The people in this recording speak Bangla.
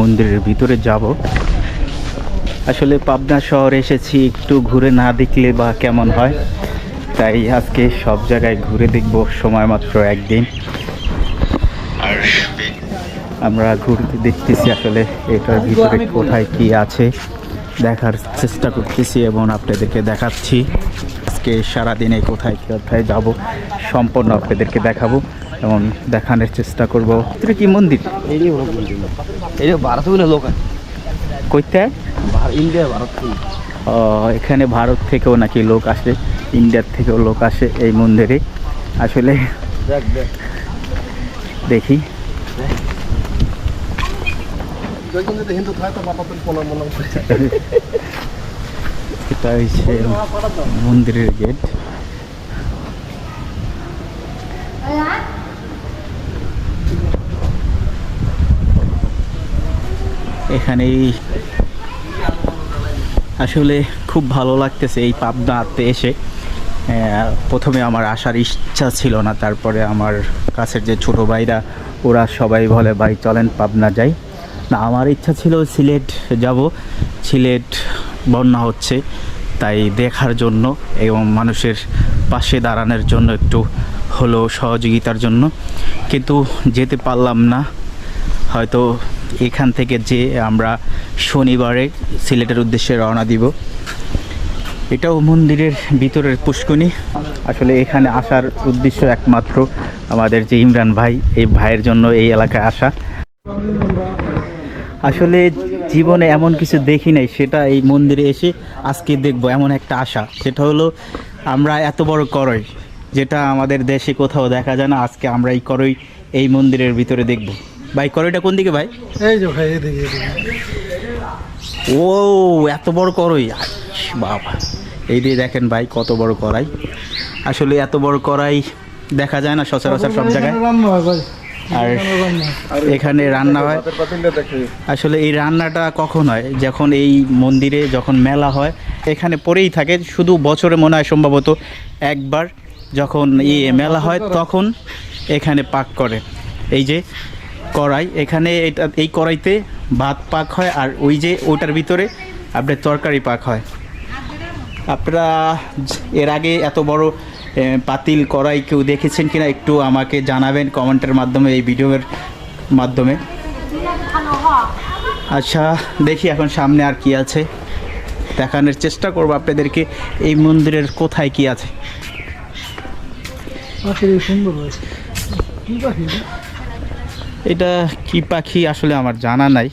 মন্দিরের ভিতরে যাব। আসলে পাবনা শহরে এসেছি, একটু ঘুরে না দেখলে বা কেমন হয়? তাই আজকে সব জায়গায় ঘুরে দেখব সময় মাত্র একদিন। আমরা ঘুরতে দেখতেছি আসলে এটার ভিতরে কোথায় কি আছে। দেখার চেষ্টা করতেছি এবং আপনাদেরকে দেখাচ্ছি। আজকে সারাদিনে কোথায় কোথায় যাব, সম্পূর্ণ আপনাদেরকে দেখাবো। এবং দেখানোর চেষ্টা করব। এটা কি মন্দির? ভারত না। লোক কইতে? ইন্ডিয়া ভারত এখানে ভারত থেকেও নাকি লোক আসে ইন্ডিয়ার থেকেও লোক আসে এই মন্দিরে। আসলে দেখ এটা হচ্ছে মন্দিরের গেট। এখানেই আসলে খুব ভালো লাগতেছে এই পাবনাতে এসে। প্রথমে আমার আসার ইচ্ছা ছিল না, তারপরে আমার কাছের যে ছোট ভাইরা, ওরা সবাই বলে, ভাই, চলেন পাবনা যাই। না, আমার ইচ্ছা ছিল সিলেট যাব। সিলেট বন্যা হচ্ছে, তাই দেখার জন্য এবং মানুষের পাশে দাঁড়ানোর জন্য, একটু হলো সহযোগিতার জন্য। কিন্তু যেতে পারলাম না। হয়তো এখান থেকে যে আমরা শনিবারে সিলেটের উদ্দেশ্যে রওনা দিব। এটাও মন্দিরের ভিতরের পুষ্কনি আসলে এখানে আসার উদ্দেশ্য একমাত্র আমাদের যে ইমরান ভাই, এই ভাইয়ের জন্য এই এলাকায় আসা। আসলে জীবনে এমন কিছু দেখি নাই, সেটা এই মন্দিরে এসে আজকে দেখব এমন একটা আশা। সেটা হলো, আমরা এত বড় করই, যেটা আমাদের দেশে কোথাও দেখা যায় না, আজকে আমরা এই করই, এই মন্দিরের ভিতরে দেখব। ভাই করইটা কোন দিকে ভাই? এই যে ভাই এদিকে এদিকে ও এত বড় করই। আইস, বাবা। এই দিয়ে দেখেন ভাই কত বড় করাই। আসলে এত বড় করাই দেখা যায় না সচরাচর সব জায়গায়। আর এখানে রান্না হয়। আসলে এই রান্নাটা কখন হয়? যখন এই মন্দিরে যখন মেলা হয় এখানে পরেই থাকে। শুধু বছরে মনে হয় সম্ভবত একবার যখন ইয়ে মেলা হয় তখন এখানে পাক করে। এই যে কড়াই। এখানে এটা, এই কড়াইতে ভাত পাক হয় আর ওই যে ওটার ভিতরে আপনার তরকারি পাক হয়। আপনারা এর আগে এত বড় পাতিল কড়াই কেউ দেখেছেন কিনা একটু আমাকে জানাবেন কমেন্টের মাধ্যমে, এই ভিডিওর মাধ্যমে। আচ্ছা দেখি এখন সামনে আর কি আছে। দেখানোর চেষ্টা করব আপনাদেরকে, এই মন্দিরের কোথায় কি আছে। সুন্দর এটা? কি পাখি আসলে আমার জানা নাই